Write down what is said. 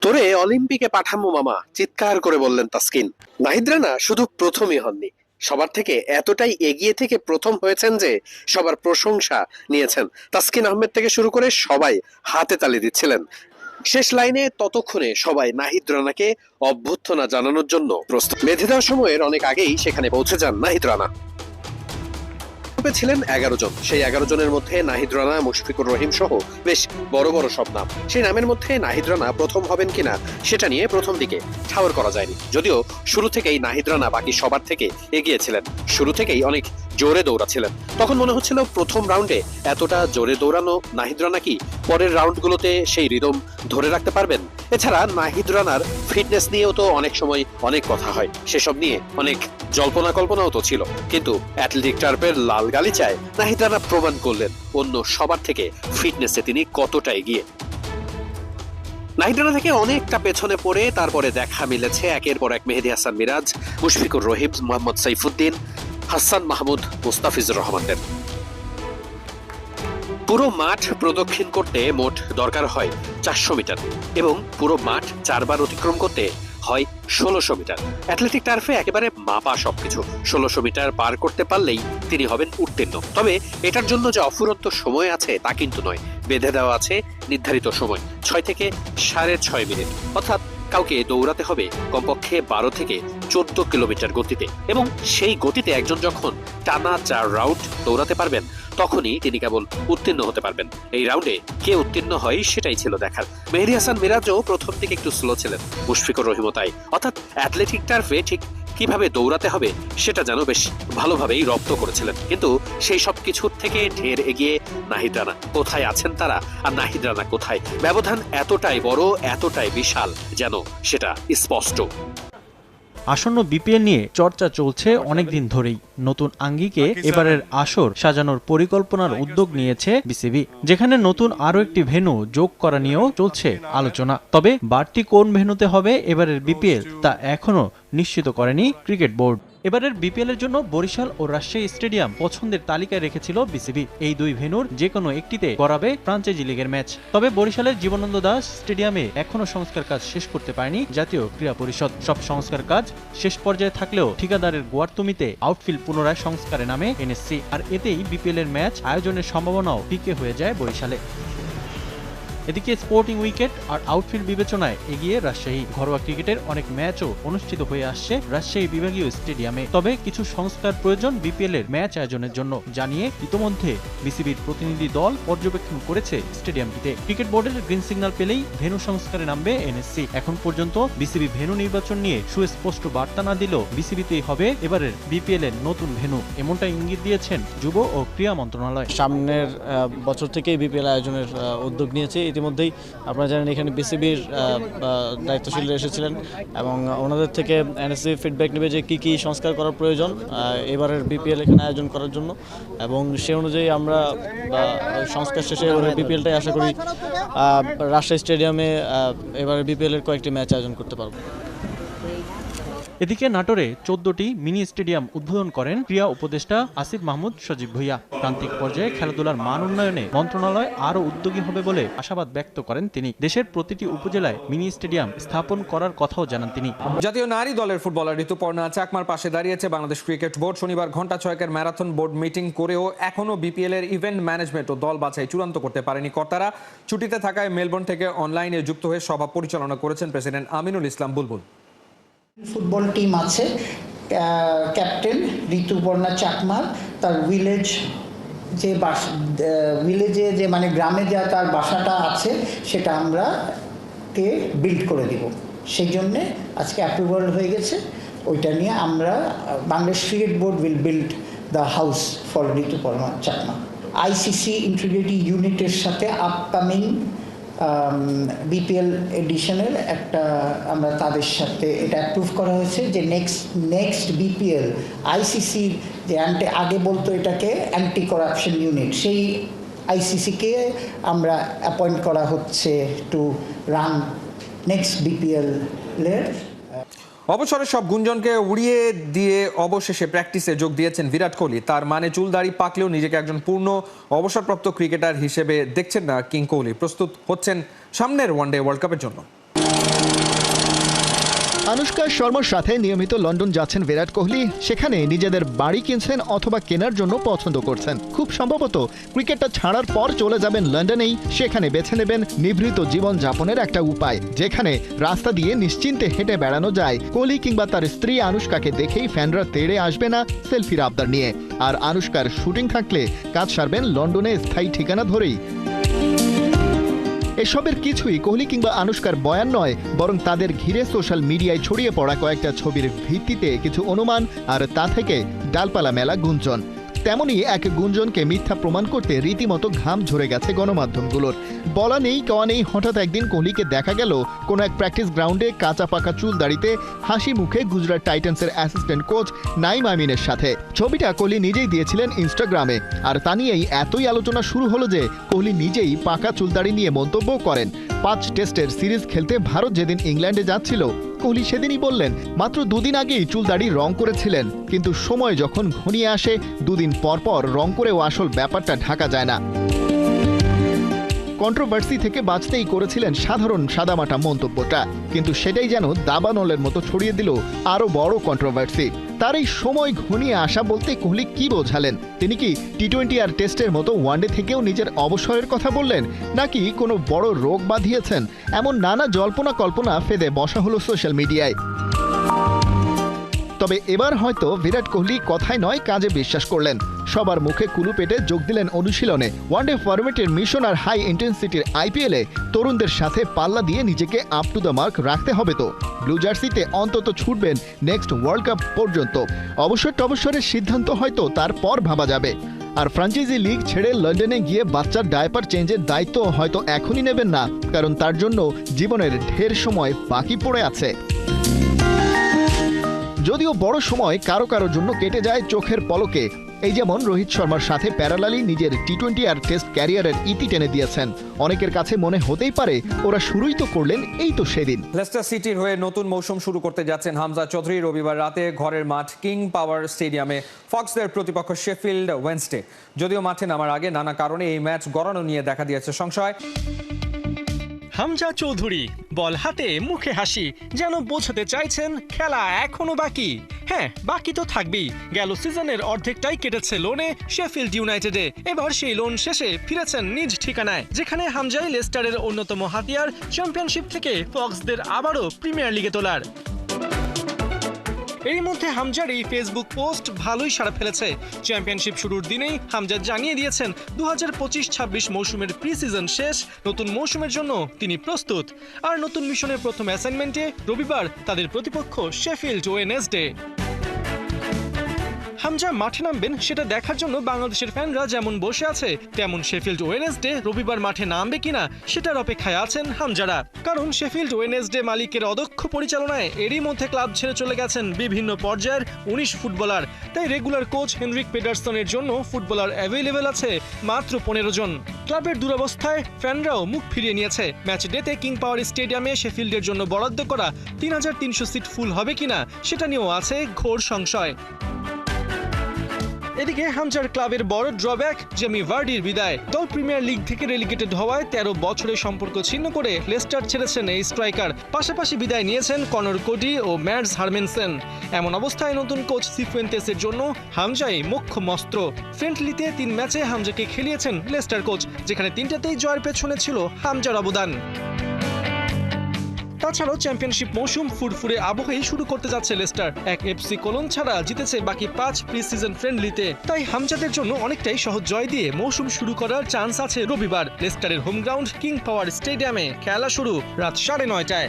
তোরে অলিম্পিকে পাঠামো, মামা, চিৎকার করে বললেন তাসকিন। নাহিদ রানা শুধু প্রথমই হননি। সবার থেকে এতটাই এগিয়ে থেকে প্রথম হয়েছেন যে সবার প্রশংসা নিয়েছেন। তাসকিন আহমেদ থেকে শুরু করে সবাই হাতে তালি দিচ্ছিলেন। শেষ লাইনে ততক্ষণে সবাই নাহিদ রানাকে অভ্যর্থনা জানানোর জন্য প্রস্তুত। বেঁধে দেওয়ার সময়ের অনেক আগেই সেখানে পৌঁছে যান নাহিদ রানা। গ্রুপে ছিলেন এগারো জন। সেই এগারো জনের মধ্যে নাহিদ রানা, মুশফিকুর রহিম সহ বেশ বড় বড় সব নাম। সেই নামের মধ্যে নাহিদ রানা প্রথম হবেন কিনা সেটা নিয়ে প্রথম দিকে ঠাওর করা যায়নি। যদিও শুরু থেকেই নাহিদ রানা বাকি সবার থেকে এগিয়েছিলেন শুরু থেকেই অনেক জোরে দৌড়াচ্ছিলেন। তখন মনে হচ্ছিল প্রথম রাউন্ডে এতটা জোরে দৌড়ানো নাহিদ রানা কি পরের রাউন্ডগুলোতে সেই রিদম ধরে রাখতে পারবেন? এছাড়া নাহিদ রানার ফিটনেস নিয়েও তো অনেক সময় অনেক কথা হয়। সেসব নিয়ে অনেক জল্পনা কল্পনাও তো ছিল। কিন্তু অ্যাথলেটিক টার্পের লাল গালিচায় নাহিদ রানা প্রমাণ করলেন অন্য সবার থেকে ফিটনেসে তিনি কতটা এগিয়ে। নাহিদ রানা থেকে অনেকটা পেছনে পড়ে তারপরে দেখা মিলেছে একের পর এক মেহেদি হাসান মিরাজ, মুশফিকুর রহিম, মোহাম্মদ সাইফুদ্দিন হাসান মাহমুদ মুস্তাফিজুর রহমানদের পুরো মাঠ প্রদক্ষিণ করতে মোট দরকার হয় চারশো মিটার এবং পুরো মাঠ চারবার অতিক্রম করতে হয় ষোলোশো মিটার। অ্যাথলেটিক টার্ফে একেবারে মাপা সবকিছু। ষোলোশো মিটার পার করতে পারলেই তিনি হবেন উত্তীর্ণ। তবে এটার জন্য যে অফুরন্ত সময় আছে তা কিন্তু নয়। বেঁধে দেওয়া আছে নির্ধারিত সময়, ছয় থেকে সাড়ে ছয় মিনিট। অর্থাৎ কাউকে দৌড়াতে হবে কমপক্ষে বারো থেকে চোদ্দ কিলোমিটার গতিতে। এবং সেই গতিতে একজন যখন টানা চার রাউন্ড দৌড়াতে পারবেন, তখনই তিনি কেবল উত্তীর্ণ হতে পারবেন। এই রাউন্ডে কে উত্তীর্ণ হয় সেটাই ছিল দেখার। মেহরি হাসান মিরাজও প্রথম দিকে একটু স্লো ছিলেন, মুশফিকুর রহিমতায় অর্থাৎ অ্যাথলেটিক টার্ফে ঠিক কীভাবে দৌড়াতে হবে সেটা যেন বেশ ভালোভাবেই রপ্ত করেছিলেন। কিন্তু সেই সব কিছুর থেকে ঢের এগিয়ে নাহিদ রানা। কোথায় আছেন তারা? আর নাহিদ রানা কোথায়? ব্যবধান এতটাই বড়, এতটাই বিশাল যেন সেটা স্পষ্ট। আসন্ন বিপিএল নিয়ে চর্চা চলছে অনেকদিন ধরেই। নতুন আঙ্গিকে এবারের আসর সাজানোর পরিকল্পনার উদ্যোগ নিয়েছে বিসিবি। যেখানে নতুন আরও একটি ভেন্যু যোগ করা নিয়েও চলছে আলোচনা। তবে বাড়তি কোন ভেন্যুতে হবে এবারের বিপিএল তা এখনও নিশ্চিত করেনি ক্রিকেট বোর্ড। এবারের বিপিএল এর জন্য বরিশাল ও রাজশাহী স্টেডিয়াম পছন্দের তালিকায় রেখেছিল বিসিবি। এই দুই ভেনুর যে কোনো একটিতে করাবে ফ্রাঞ্চাইজি লিগের ম্যাচ। তবে বরিশালের জীবনানন্দ দাস স্টেডিয়ামে এখনও সংস্কার কাজ শেষ করতে পারেনি জাতীয় ক্রীড়া পরিষদ। সব সংস্কার কাজ শেষ পর্যায়ে থাকলেও ঠিকাদারের গোয়ার্তুমিতে আউটফিল্ড পুনরায় সংস্কারে নামে এনএসসি। আর এতেই বিপিএল এর ম্যাচ আয়োজনের সম্ভাবনাও ফিকে হয়ে যায় বরিশালে। এদিকে স্পোর্টিং উইকেট আর আউটফিল্ড বিবেচনায় এগিয়ে রাজশাহী। ঘরোয়া ক্রিকেটের অনেক ম্যাচও অনুষ্ঠিত হয়ে আসছে রাজশাহী বিভাগীয় স্টেডিয়ামে। তবে কিছু সংস্কার প্রয়োজন বিপিএল এর ম্যাচ আয়োজনের জন্য, জানিয়ে ইতোমধ্যে বিসিবির প্রতিনিধি দল পর্যবেক্ষণ করেছে স্টেডিয়ামটিতে। ক্রিকেট বোর্ডের গ্রিন সিগন্যাল পেলেই ভেন্যু সংস্কারে নামবে এনএসসি। এখন পর্যন্ত বিসিবি ভেন্যু নির্বাচন নিয়ে সুস্পষ্ট বার্তা না দিলেও বিসিবিতেই হবে এবারের বিপিএল এর নতুন ভেন্যু এমনটা ইঙ্গিত দিয়েছেন যুব ও ক্রীড়া মন্ত্রণালয়। সামনের বছর থেকেই বিপিএল আয়োজনের উদ্যোগ নিয়েছে। ইতিমধ্যেই আপনারা জানেন এখানে বিসিবির দায়িত্বশীলরা এসেছিলেন এবং ওনাদের থেকে এনএসসি ফিডব্যাক নেবে যে কী কী সংস্কার করার প্রয়োজন এবারের বিপিএল এখানে আয়োজন করার জন্য। এবং সে অনুযায়ী আমরা সংস্কার শেষে এবারের বিপিএলটাই আশা করি রাজশাহী স্টেডিয়ামে এবারে বিপিএল এর কয়েকটি ম্যাচ আয়োজন করতে পারব। এদিকে নাটোরে চোদ্দটি মিনি স্টেডিয়াম উদ্বোধন করেন ক্রীড়া উপদেষ্টা আসিফ মাহমুদ সজীব ভুইয়া। প্রান্তিক পর্যায়ে খেলাধুলার মান উন্নয়নে মন্ত্রণালয় আরও উদ্যোগী হবে বলে আশাবাদ ব্যক্ত করেন তিনি। দেশের প্রতিটি উপজেলায় মিনি স্টেডিয়াম স্থাপন করার কথাও জানান তিনি। জাতীয় নারী দলের ফুটবলার ঋতুপর্ণা চাকমার পাশে দাঁড়িয়েছে বাংলাদেশ ক্রিকেট বোর্ড। শনিবার ঘণ্টা ছয়েকের ম্যারাথন বোর্ড মিটিং করেও এখনও বিপিএল এর ইভেন্ট ম্যানেজমেন্ট ও দল বাছাই চূড়ান্ত করতে পারেনি কর্তারা। ছুটিতে থাকায় মেলবোর্ন থেকে অনলাইনে যুক্ত হয়ে সভা পরিচালনা করেছেন president Aminul Islam Bulbul. Football team আছে ক্যাপ্টেন ঋতুপর্ণা চাকমার তার ভিলেজ যে বাস ভিলেজে যে মানে গ্রামে যা তার বাসাটা আছে, সেটা আমরা কে বিল্ড করে দিব। সেই জন্যে আজকে অ্যাপ্রুভাল হয়ে গেছে। ওইটা নিয়ে আমরা, Bangladesh cricket board will build the house for Rituparna Chakma. ICC integrative ইউনিটের সাথে আপকামিং বিপিএল এডিশনের একটা আমরা তাদের সাথে এটা অ্যাপ্রুভ করা হয়েছে যে নেক্সট নেক্সট বিপিএল আইসিসির যে অ্যান্টি আগে বলতো এটাকে অ্যান্টি করাপশন ইউনিট সেই আইসিসিকে আমরা অ্যাপয়েন্ট করা হচ্ছে টু রান নেক্সট বিপিএল বিপিএলের অবসরের সব গুঞ্জনকে উড়িয়ে দিয়ে অবশেষে প্র্যাকটিসে যোগ দিয়েছেন বিরাট কোহলি। তার মানে চুল দাড়ি পাকলেও নিজেকে একজন পূর্ণ অবসরপ্রাপ্ত ক্রিকেটার হিসেবে দেখছেন না কিং কোহলি। প্রস্তুত হচ্ছেন সামনের ওয়ানডে ওয়ার্ল্ড কাপের জন্য। আনুষ্কা শর্মার সাথে নিয়মিত লন্ডন যাচ্ছেন বিরাট কোহলি। সেখানে নিজেদের বাড়ি কিনছেন অথবা কেনার জন্য পছন্দ করছেন। খুব সম্ভবত ক্রিকেটটা ছাড়ার পর চলে যাবেন লন্ডনেই। সেখানে বেছে নেবেন নিভৃত জীবন যাপনের একটা উপায়, যেখানে রাস্তা দিয়ে নিশ্চিন্তে হেঁটে বেড়ানো যায়। কোহলি কিংবা তার স্ত্রী আনুষ্কাকে দেখেই ফ্যানরা তেড়ে আসবে না সেলফির আবদার নিয়ে। আর আনুষ্কার শুটিং থাকলে কাজ সারবেন লন্ডনে স্থায়ী ঠিকানা ধরেই। এসবের কিছুই কোহলি কিংবা আনুষ্কার বয়ান নয়, বরং তাদের ঘিরে সোশ্যাল মিডিয়ায় ছড়িয়ে পড়া কয়েকটা ছবির ভিত্তিতে কিছু অনুমান আর তা থেকে ডালপালা মেলা গুঞ্জন। তেমনি এক গুঞ্জনকে মিথ্যা প্রমাণ করতে রীতিমতো ঘাম ঝরে গেছে গণমাধ্যমগুলোর। বলা নেই, কওয়া নেই। হঠাৎ একদিন কোহলিকে দেখা গেল, কোনো এক প্র্যাকটিস গ্রাউন্ডে কাঁচা পাকা চুল দাড়িতে হাসি মুখে গুজরাট টাইটান্সের অ্যাসিস্ট্যান্ট কোচ নাইম আমিনের সাথে। ছবিটা কোহলি নিজেই দিয়েছিলেন ইনস্টাগ্রামে আর তা নিয়েই এতই আলোচনা শুরু হলো যে কোহলি নিজেই পাকা চুল চুলদাড়ি নিয়ে মন্তব্য করেন। পাঁচ টেস্টের সিরিজ খেলতে ভারত যেদিন ইংল্যান্ডে যাচ্ছিল, কোহলি সেদিনই বললেন, মাত্র দুদিন আগেই চুলদাড়ি রং করেছিলেন, কিন্তু সময় যখন ঘনিয়ে আসে, দুদিন পর পর রং করেও আসল ব্যাপারটা ঢাকা যায় না। কন্ট্রোভার্সি থেকে বাঁচতেই করেছিলেন সাধারণ সাদামাটা মন্তব্যটা। কিন্তু সেটাই যেন দাবানলের মতো ছড়িয়ে দিল আরও বড় কন্ট্রোভার্সি তার এই সময় ঘনিয়ে আসা বলতে কোহলি কি বোঝালেন? তিনি কি টি টোয়েন্টি আর টেস্টের মতো ওয়ানডে থেকেও নিজের অবসরের কথা বললেন? নাকি কোনো বড় রোগ বাঁধিয়েছেন? এমন নানা জল্পনা কল্পনা ফেদে বসা হলো সোশ্যাল মিডিয়ায় তবে এবার হয়তো বিরাট কোহলি কথায় নয়, কাজে বিশ্বাস করলেন। সবার মুখে কুলু পেটে যোগ দিলেন অনুশীলনে। ওয়ানডে ফরম্যাটের মিশন আর হাই ইন্টেন্সিটির আইপিএলে তরুণদের সাথে পাল্লা দিয়ে নিজেকে আপ টু দ্য মার্ক রাখতে হবে তো। ব্লু জার্সিতে অন্তত ছুটবেন নেক্সট ওয়ার্ল্ড কাপ পর্যন্ত। অবসর টবসরের সিদ্ধান্ত হয়তো তারপর ভাবা যাবে। আর ফ্রাঞ্চাইজি লিগ ছেড়ে লন্ডনে গিয়ে বাচ্চার ডায়পার চেঞ্জের দায়িত্ব হয়তো এখনই নেবেন না, কারণ তার জন্য জীবনের ঢের সময় বাকি পড়ে আছে। যদিও বড় সময় কারও কারও জন্য কেটে যায় চোখের পলকে। এই যেমন রোহিত শর্মার সাথে প্যারালালি নিজের টি টোয়েন্টি আর টেস্ট ক্যারিয়ারের ইতি টেনে দিয়েছেন। অনেকের কাছে মনে হতেই পারে ওরা শুরুই তো করলেন এই তো সেদিন। লেস্টার সিটির হয়ে নতুন মৌসুম শুরু করতে যাচ্ছেন হামজা চৌধুরী রবিবার রাতে ঘরের মাঠ কিং পাওয়ার স্টেডিয়ামে ফক্সদের প্রতিপক্ষ শেফিল্ড ওয়েন্সডে। যদিও মাঠে নামার আগে নানা কারণে এই ম্যাচ গড়ানো নিয়ে দেখা দিয়েছে সংশয়। হামজা চৌধুরী, বল হাতে, মুখে হাসি, যেন বোঝাতে চাইছেন খেলা এখনও বাকি। হ্যাঁ বাকি তো থাকবেই। গেল সিজনের অর্ধেকটাই কেটেছে লোনে শেফিল্ড ইউনাইটেডে এবার সেই লোন শেষে ফিরেছেন নিজ ঠিকানায়, যেখানে হামজাই লেস্টারের অন্যতম হাতিয়ার চ্যাম্পিয়নশিপ থেকে ফক্সদের আবারও প্রিমিয়ার লিগে তোলার। এরই মধ্যে হামজার এই ফেসবুক পোস্ট ভালোই সাড়া ফেলেছে। চ্যাম্পিয়নশিপ শুরুর দিনেই হামজা জানিয়ে দিয়েছেন দু হাজার পঁচিশ ছাব্বিশ মৌসুমের প্রি সিজন শেষ, নতুন মৌসুমের জন্য তিনি প্রস্তুত। আর নতুন মিশনের প্রথম অ্যাসাইনমেন্টে রবিবার তাদের প্রতিপক্ষ শেফিল্ড ওয়েনেসডে হামজা মাঠে নামবেন, সেটা দেখার জন্য বাংলাদেশের ফ্যানরা যেমন বসে আছে, তেমন শেফিল্ড ওয়েনেসডে রবিবার মাঠে নামবে কিনা, সেটার অপেক্ষায় আছেন হামজারা। কারণ শেফিল্ড ওয়েনেসডে মালিকের অদক্ষ পরিচালনায় এরই মধ্যে ক্লাব ছেড়ে চলে গেছেন বিভিন্ন পর্যায়ের উনিশ ফুটবলার। তাই রেগুলার কোচ হেনরিক পেডারসনের জন্য ফুটবলার অ্যাভেলেবেল আছে মাত্র পনেরো জন। ক্লাবের দুরবস্থায় ফ্যানরাও মুখ ফিরিয়ে নিয়েছে। ম্যাচ ডেতে কিং পাওয়ার স্টেডিয়ামে শেফিল্ডের জন্য বরাদ্দ করা তিন হাজার তিনশো সিট ফুল হবে কিনা, সেটা নিয়েও আছে ঘোর সংশয়। এদিকে হামজার ক্লাবের বড় ড্রব্যাক জেমি ভার্ডির বিদায়। দল প্রিমিয়ার লিগ থেকে রেলিগেটেড হওয়ায় তেরো বছরের সম্পর্ক ছিন্ন করে লেস্টার ছেড়েছেন এই স্ট্রাইকার। পাশাপাশি বিদায় নিয়েছেন কনর কোডি ও ম্যাটস হারমেনসেন। এমন অবস্থায় নতুন কোচ সিফুয়েন্তেসের জন্য হামজাই মোক্ষম অস্ত্র ফ্রেন্ডলিতে তিন ম্যাচে হামজাকে খেলিয়েছেন লেস্টার কোচ, যেখানে তিনটাতেই জয়ের পেছনে ছিল হামজার অবদান। তাছাড়াও চ্যাম্পিয়নশিপ মৌসুম ফুরফুরে আবহেই শুরু করতে যাচ্ছে লেস্টার এক এফসি কোলন ছাড়া জিতেছে বাকি পাঁচ প্রি সিজন ফ্রেন্ডলিতে তাই হামজাদের জন্য অনেকটাই সহজ জয় দিয়ে মৌসুম শুরু করার চান্স আছে রবিবার। লেস্টারের হোম গ্রাউন্ড কিং পাওয়ার স্টেডিয়ামে খেলা শুরু রাত সাড়ে নয়টায়।